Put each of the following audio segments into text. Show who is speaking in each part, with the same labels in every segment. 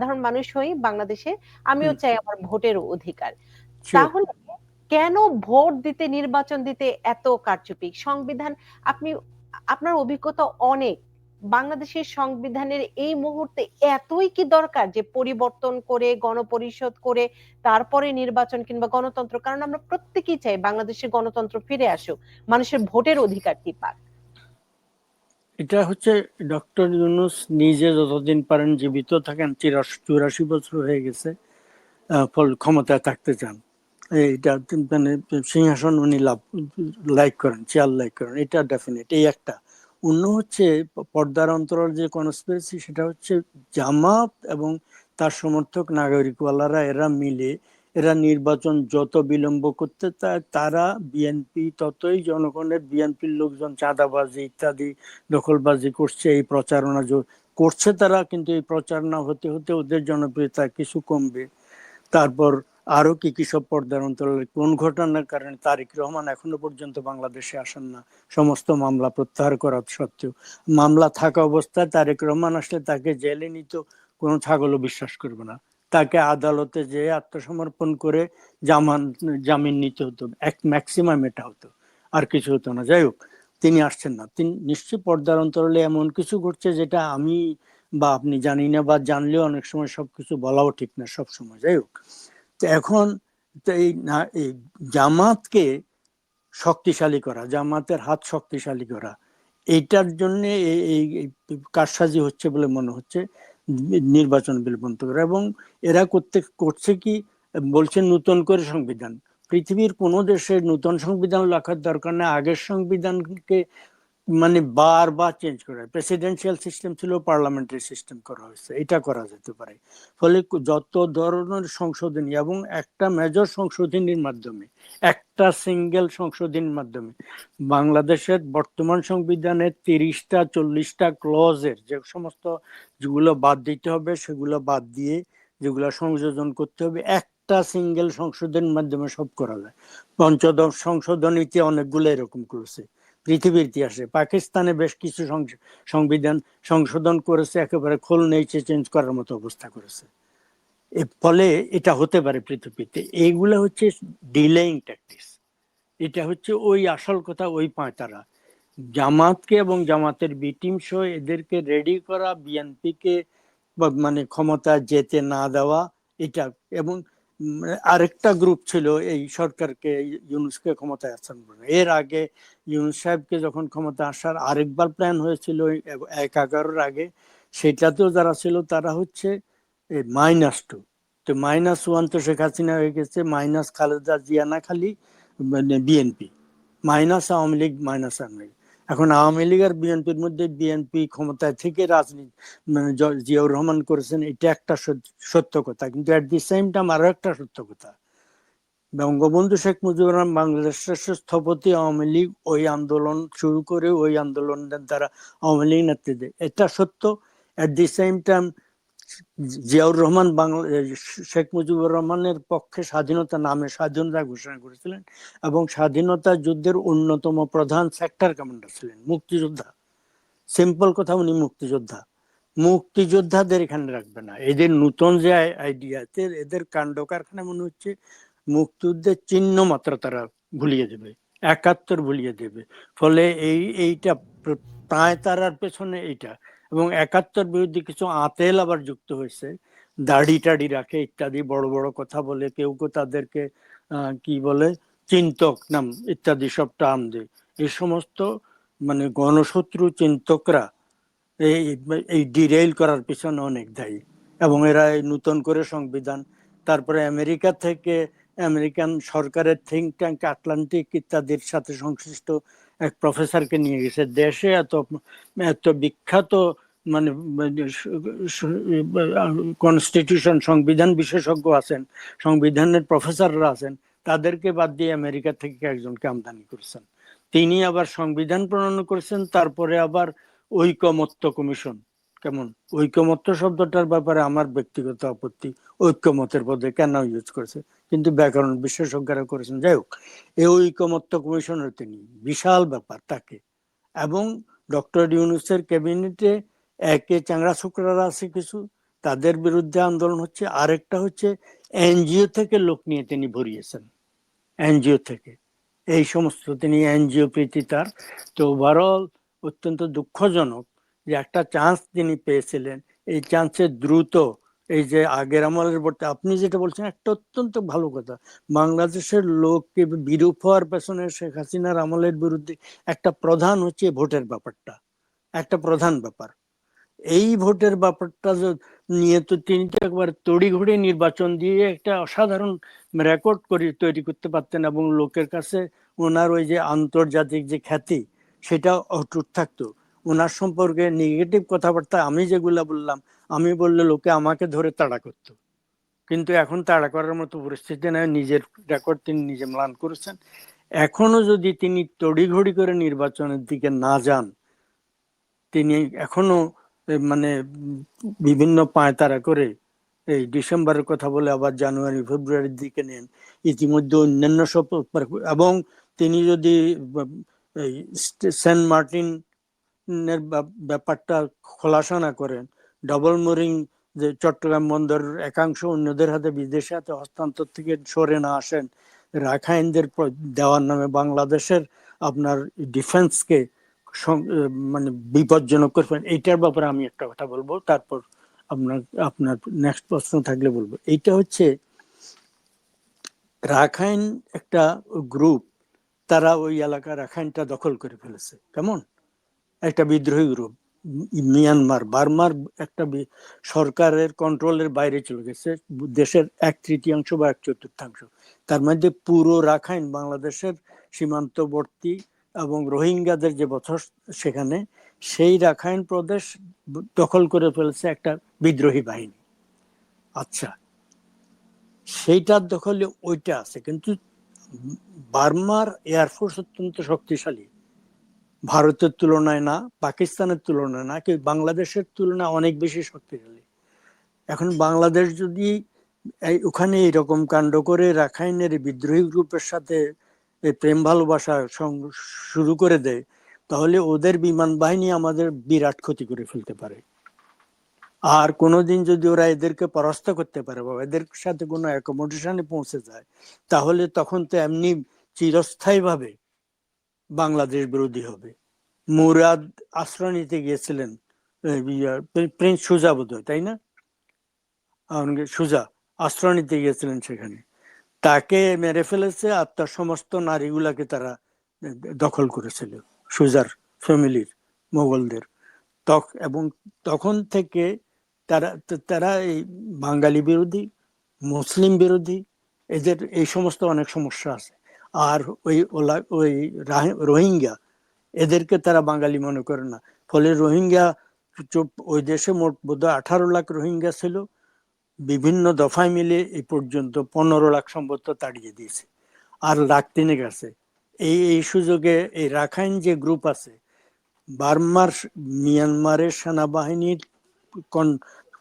Speaker 1: সাধারণ মানুষ হই বাংলাদেশে আমিও চাই আমার ভোটের অধিকার। তাহলে কেন ভোট দিতে নির্বাচন দিতে এত কারচুপি? সংবিধান আপনি আপনার অভিজ্ঞতা অনেক। বাংলাদেশের সংবিধানের এই মুহূর্তে এতই কি দরকার যে পরিবর্তন করে গণপরিষদ করে তারপরে নির্বাচন কিংবা গণতন্ত্র? কারণ আমরা প্রত্যেকেই চাই বাংলাদেশের গণতন্ত্র ফিরে আসুক। মানুষের ভোটের অধিকারটি পাক?
Speaker 2: এটা হচ্ছে ডক্টর ইউনুস নিজে যতদিন পারেন জীবিত থাকেন চিরাশি চুরাশি বছর হয়ে গেছে ফল ক্ষমতায় থাকতে চান। এইটা মানে সিংহাসন উনি লাভ, লাইক করেন, চেয়ার লাইক করেন, এটা ডেফিনেট এই একটা। অন্য হচ্ছে পর্দার অন্তরাল যে কনস্পিরেসি সেটা হচ্ছে জামাত এবং তার সমর্থক নাগরিকওয়ালারা, এরা মিলে এরা নির্বাচন যত বিলম্ব করতে তারা বিএনপি ততই জনগণের বিএনপির লোকজন চাঁদাবাজি ইত্যাদি দখলবাজি করছে, এই প্রচারণা করছে তারা, কিন্তু এই প্রচারণা হতে হতে ওদের জনপ্রিয়তা কিছু কমবে। তারপর আরও কি কি সব পর্দার অন্তরালে, কোন ঘটনার কারণে তারিক রহমান এখনও পর্যন্ত বাংলাদেশে আসেন না, সমস্ত মামলা প্রত্যাহার করা সত্ত্বেও। মামলা থাকা অবস্থায় তারেক রহমান আসলে তাকে জেলে নিত কোনো ছাগলও বিশ্বাস করবে না। তাকে আদালতে যে আত্মসমর্পণ করে জামান, জামিন নিতে হতো। এক ম্যাক্সিমাম এটা হতো। আর কিছু হতো না। যাই হোক, তিনি আসছেন না। তিনি, নিশ্চয়ই পর্দার অন্তরালে এমন কিছু ঘটছে যেটা আমি বা আপনি জানি না বা জানলেও অনেক সময় সবকিছু বলাও ঠিক না সব সময় যাই হোক, তো এখন এই না, এই জামাতকে শক্তিশালী করা, জামাতের হাত শক্তিশালী করা, এইটার জন্য এই কারসাজি হচ্ছে বলে মনে হচ্ছে। নির্বাচন বিলম্বিত করা। এবং এরা করতে, করছে কি? বলছে নতুন করে সংবিধান। পৃথিবীর কোনো দেশে নতুন সংবিধান লেখার দরকার নেই। আগের সংবিধানকে মানে বারবার চেঞ্জ করা প্রেসিডেন্সিয়াল সিস্টেম ছিল পার্লামেন্টারি সিস্টেম করা হয়েছে। এটা করা যেতে পারে। ফলে যত ধরনের সংশোধনী এবং একটা মেজর সংশোধনীর মাধ্যমে, একটা সিঙ্গেল সংশোধনীর মাধ্যমে, বাংলাদেশের বর্তমান সংবিধানের তিরিশটা, চল্লিশটা ক্লজের যে সমস্ত যেগুলো বাদ দিতে হবে, সেগুলো বাদ দিয়ে যেগুলো সংযোজন করতে হবে, একটা সিঙ্গেল সংশোধনের মাধ্যমে সব করা যায়। পঞ্চদশ সংশোধনীতে অনেকগুলো এরকম করেছে পৃথিবীর ইতিহাসে। পাকিস্তানে বেশ কিছু সংবিধান সংশোধন করেছে, একেবারে খোল নেইচে চেঞ্জ করার মতো অবস্থা করেছে। ফলে এটা হতে পারে পৃথিবীতে। এইগুলো হচ্ছে ডিলেইং ট্যাকটিক্স। এটা হচ্ছে ওই আসল কথা, ওই পাঁয়তারা। জামাতকে এবং জামাতের বি টিম সহ এদেরকে রেডি করা, বিএনপিকে মানে ক্ষমতা যেতে না দেওয়া, এটা এবং আরেকটা গ্রুপ ছিল এই সরকারকে, ইউনুসকে ক্ষমতায় আসার। এর আগে ইউনুস সাহেবকে যখন ক্ষমতা আসার আরেকবার প্ল্যান হয়েছিল, এক এগারোর আগে, সেটাতেও যারা ছিল তারা হচ্ছে মাইনাস টু তো মাইনাস ওয়ান তো শেখ হাসিনা হয়ে গেছে মাইনাস খালেদা জিয়া না খালি মানে BNP minus Awami League minus Awami League. এখন আওয়ামী লীগ আর বিএনপির মধ্যে বিএনপি ক্ষমতায় থেকে রাজনীতি মানে জিয়াউর রহমান করেছেন, এটা একটা সত- সত্য কথা। কিন্তু অ্যাট দি সেম টাইম আরও একটা সত্য কথা। বঙ্গবন্ধু শেখ মুজিবুর রহমান বাংলাদেশের স্থপতি, আওয়ামী লীগ ওই আন্দোলন শুরু করে ওই আন্দোলনের দ্বারা আওয়ামী লীগ নেতৃত্বে এটা সত্য। At the same time Ziaur Rahman Bangla Sheikh Mujibur রহমানের পক্ষে স্বাধীনতা নামে স্বাধীনতা ঘোষণা করেছিলেন এবং স্বাধীনতা যুদ্ধের অন্যতম প্রধান সেক্টর কমান্ডার ছিলেন, মুক্তিযোদ্ধা। সিম্পল কথা, উনি মুক্তিযোদ্ধা। মুক্তিযোদ্ধাদের এখানে রাখবে না। এদের নতুন যে আইডিয়াতে এদের কাণ্ড কারখানা মনে হচ্ছে, মুক্তিযুদ্ধের চিহ্ন মাত্র তারা ভুলিয়ে দেবে, একাত্তর ভুলিয়ে দেবে। ফলে এই, এইটা প্র- প্রায় তারার পেছনে এইটা। এবং একাত্তর বিরুদ্ধে কিছু আতেল আবার যুক্ত হয়েছে। দাড়ি টাড়ি রাখে ইত্যাদি, বড় বড় কথা বলে, কেউ কেউ তাদেরকে কি বলে, চিন্তক নাম ইত্যাদি সব টার্ম দেয়। এই সমস্ত মানে গণশত্রু চিন্তকরা এই এই ডিরেইল করার পিছনে অনেক দায়ী। এবং এরা এই নূতন করে সংবিধান, তারপরে আমেরিকা থেকে আমেরিকান সরকারের থিঙ্ক ট্যাঙ্ক আটলান্টিক ইত্যাদির সাথে সংশ্লিষ্ট এক প্রফেসরকে নিয়ে গেছে। দেশে এত এত বিখ্যাত মানে কনস্টিটিউশন সংবিধান বিশেষজ্ঞ আছেন, সংবিধানের প্রফেসররা আছেন, তাদেরকে বাদ দিয়ে আমেরিকা থেকে একজনকে আমদানি করেছেন। তিনি আবার সংবিধান প্রণয়ন করেছেন, তারপরে আবার ঐকমত্য কমিশন কেমন? ঐকমত্য শব্দটার ব্যাপারে আমার ব্যক্তিগত আপত্তি ঐক্যমতের পদে কেন ইউজ করেছে? কিন্তু ব্যাকরণ বিশেষজ্ঞরা করেছেন। যাই হোক, এই ঐকমত্য কমিশনের তিনি বিশাল ব্যাপার তাকে। এবং ডক্টর ইউনুসের ক্যাবিনেটে একে চাংড়া শুক্রারা আছে কিছু, তাদের বিরুদ্ধে আন্দোলন হচ্ছে। আরেকটা হচ্ছে এনজিও থেকে লোক নিয়ে তিনি ভরিয়েছেন। এনজিও থেকে। এই সমস্ত তিনি এনজিও প্রীতি তার। তো ওভারঅল অত্যন্ত দুঃখজনক যে একটা চান্স তিনি পেয়েছিলেন। এই চান্সে দ্রুত, এই যে আগের আমলের বলতে আপনি যেটা বলছেন একটা অত্যন্ত ভালো কথা। বাংলাদেশের লোককে বিরূপ হওয়ার পেছনে শেখ হাসিনার আমলের বিরুদ্ধে একটা প্রধান হচ্ছে ভোটের ব্যাপারটা। একটা প্রধান ব্যাপার। এই ভোটের ব্যাপারটা নিয়ে তো তিনি তো একবার তড়িঘড়ি নির্বাচন দিয়ে একটা অসাধারণ রেকর্ড করে তৈরি করতে পারতেন এবং লোকের কাছে ওনার ওই যে আন্তর্জাতিক যে খ্যাতি সেটা অটুট থাকতো। ওনার সম্পর্কে নেগেটিভ কথাবার্তা আমি যেগুলা বললাম, আমি বললে লোকে আমাকে ধরে তাড়া করতো। কিন্তু এখন তাড়া করার মতো পরিস্থিতি নয় নিজের রেকর্ড তিনি নিজে ম্লান করেছেন। এখনও যদি তিনি তড়িঘড়ি করে নির্বাচনের দিকে না যান, তিনি এখনও মানে বিভিন্ন পায়তারা করে এই ডিসেম্বরের কথা বলে আবার জানুয়ারি, ফেব্রুয়ারির দিকে নেন, ইতিমধ্যে অন্যান্য সব, এবং তিনি যদি সেন্ট মার্টিন এর ব্যাপ- ব্যাপারটা খোলাসা না করেন ডবল মোরিং যে চট্টগ্রাম বন্দরের একাংশ অন্যদের হাতে বিদেশে হাতে হস্তান্তর থেকে সরে না আসেন, রাখাইনদের দেওয়ার নামে বাংলাদেশের আপনার ডিফেন্সকে মানে বিপজ্জনক করবেন এইটার ব্যাপারে আমি একটা কথা বলব, তারপর আপনার আপনার নেক্সট প্রশ্ন থাকলে বলব। এইটা হচ্ছে, রাখাইন একটা গ্রুপ তারা ওই এলাকা রাখাইনটা দখল করে ফেলেছে। কেমন? একটা বিদ্রোহী গ্রুপ। মিয়ানমার, বার্মার একটা সরকারের কন্ট্রোলের বাইরে চলে গেছে, দেশের এক তৃতীয়াংশ বা এক চতুর্থাংশ। তার মধ্যে পুরো রাখাইন বাংলাদেশের সীমান্তবর্তী এবং রোহিঙ্গাদের যে বছর সেখানে, সেই রাখাইন প্রদেশ দখল করে ফেলেছে একটা বিদ্রোহী বাহিনী। আচ্ছা সেইটার দখলে ওইটা আছে, কিন্তু বার্মার এয়ারফোর্স অত্যন্ত শক্তিশালী। ভারতের তুলনায় না, পাকিস্তানের তুলনায় না কি বাংলাদেশের তুলনায় অনেক বেশি শক্তিশালী। এখন বাংলাদেশ যদি ওখানে এরকম কাণ্ড করে রাখাইনের বিদ্রোহী গ্রুপের সাথে প্রেম ভালোবাসা শুরু করে দেয়, তাহলে ওদের বিমান বাহিনী আমাদের বিরাট ক্ষতি করে ফেলতে পারে। আর কোনোদিন যদি ওরা এদেরকে পরাস্ত করতে পারে বা এদের সাথে কোনো অ্যাকোমোডেশনে পৌঁছে যায়, তাহলে তখন তো এমনি চিরস্থায়ী ভাবে বাংলাদেশ বিরোধী হবে। মুরাদ আশ্রয় নিতে গিয়েছিলেন প্রিন্স সুজা বোধ হয় তাই না? সুজা আশ্রয় নিতে গিয়েছিলেন সেখানে। তাকে মেরে ফেলেছে, আর তার সমস্ত নারীগুলাকে তারা দখল করেছিল, সুজার ফ্যামিলির মোগলদের। তখ, এবং তখন থেকে তারা তারা এই বাঙালি বিরোধী, মুসলিম বিরোধী, এদের এই সমস্ত অনেক সমস্যা আছে। আর ওই ওলা, ওই রাহি- রোহিঙ্গা, এদেরকে তারা বাঙালি মনে করে না। ফলে রোহিঙ্গা ওই দেশে মোট বোধহয় আঠারো লাখ রোহিঙ্গা ছিল। বিভিন্ন দফায় মিলে এই পর্যন্ত পনেরো লাখ সম্ভবত তাড়িয়ে দিয়েছে। আর লাখ তিনেক আছে। এই এই সুযোগে এই রাখাইন যে গ্রুপ আছে, বার্মার মিয়ানমারের সেনাবাহিনীর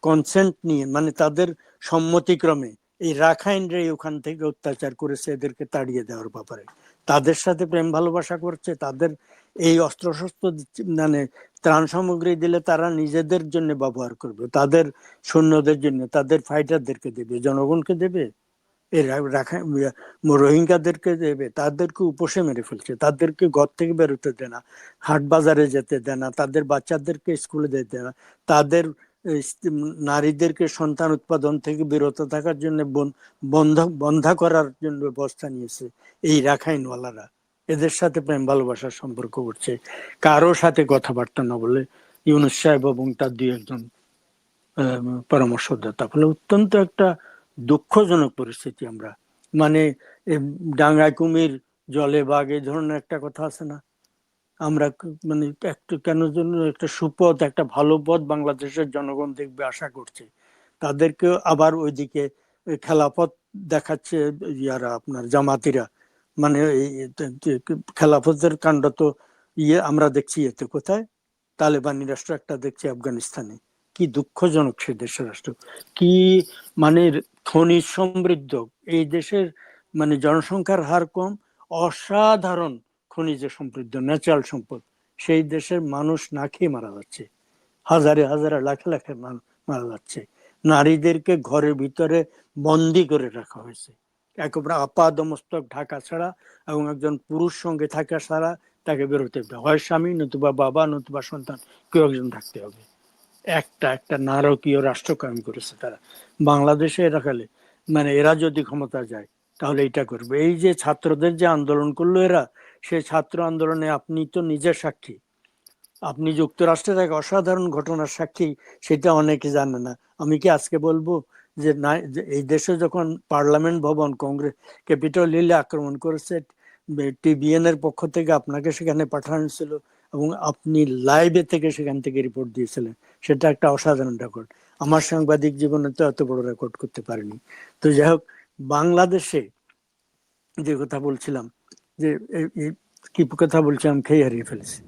Speaker 2: কনসেন্ট নিয়ে মানে তাদের সম্মতিক্রমে এই রাখাইনরাই ওখান থেকে অত্যাচার করেছে এদেরকে তাড়িয়ে দেওয়ার ব্যাপারে। তাদের সাথে প্রেম ভালোবাসা করছে, তাদের এই অস্ত্রশস্ত্র মানে ত্রাণ সামগ্রী দিলে তারা নিজেদের জন্য ব্যবহার করবে, তাদের সৈন্যদের জন্য, তাদের ফাইটারদেরকে দেবে, জনগণকে দেবে, এই রাখা- রোহিঙ্গাদেরকে দেবে, তাদেরকে উপসে মেরে ফেলছে, তাদেরকে ঘর থেকে বেরোতে দেয় না, হাট বাজারে যেতে দেয় না, তাদের বাচ্চাদেরকে স্কুলে যেতে দেয় না, তাদের নারীদেরকে সন্তান উৎপাদন থেকে বিরত থাকার জন্য বন- বন্ধ, বন্ধা করার জন্য ব্যবস্থা নিয়েছে এই রাখাইনওয়ালারা। এদের সাথে প্রেম, ভালোবাসার সম্পর্ক করছে। কারও সাথে কথাবার্তা না বলে ইউনুস সাহেব এবং তার দুই একজন পরামর্শদাতা। ফলে অত্যন্ত একটা দুঃখজনক পরিস্থিতি আমরা। মানে ডাঙ্গায় কুমির জলে বাঘ এই ধরনের একটা কথা আছে না? আমরা মানে একটু, কেন জন্য একটা সুপথ, একটা ভালো পথ বাংলাদেশের জনগণ দেখবে আশা করছে। তাদেরকে আবার ওইদিকে ওই খেলাপথ দেখাচ্ছে ইয়ারা, আপনার জামাতিরা। মানে খেলাফতের কাণ্ড তো ইয়ে আমরা দেখছি এতে কোথায়? তালেবানি রাষ্ট্র একটা দেখছি আফগানিস্তানে। কি দুঃখজনক সে দেশের রাষ্ট্র। কি মানে খনিজ সমৃদ্ধ। এই দেশের মানে জনসংখ্যার হার কম। অসাধারণ। খনিজে সমৃদ্ধ ন্যাচারাল সম্পদ, সেই দেশের মানুষ না খেয়ে মারা যাচ্ছে। হাজারে হাজারে লাখে লাখে মারা যাচ্ছে। নারীদেরকে ঘরের ভিতরে বন্দি করে রাখা হয়েছে। একেবারে আপাদ মস্তক ঢাকা ছাড়া এবং একজন পুরুষ সঙ্গে থাকা ছাড়া তাকে বেরোতে হবে। হয় স্বামী, নতুবা বাবা, নতুবা সন্তান, কেউ একজন থাকতে হবে। একটা একটা নারকীয় রাষ্ট্র কায়েম করেছে তারা। বাংলাদেশে এরা খেলে মানে এরা যদি ক্ষমতা যায়, তাহলে এটা করবে। এই যে ছাত্রদের যে আন্দোলন করল এরা সেই ছাত্র আন্দোলনে আপনি তো নিজের সাক্ষী। আপনি যুক্তরাষ্ট্রের এক অসাধারণ ঘটনার সাক্ষী, সেটা অনেকে জানে না। আমি কি আজকে বলব যে না এই দেশে যখন পার্লামেন্ট ভবন কংগ্রেস ক্যাপিটাল হিলে আক্রমণ করেছে টিবিএন এর পক্ষ থেকে আপনাকে সেখানে পাঠানো ছিল এবং আপনি লাইভে থেকে সেখান থেকে রিপোর্ট দিয়েছিলেন। সেটা একটা অসাধারণ রেকর্ড। আমার সাংবাদিক জীবনে তো এত বড় রেকর্ড করতে পারিনি। তো যাই হোক, বাংলাদেশে যে কথা বলছিলাম যে এই- কি কথা বলছিলাম খেয়ে হারিয়ে ফেলেছি।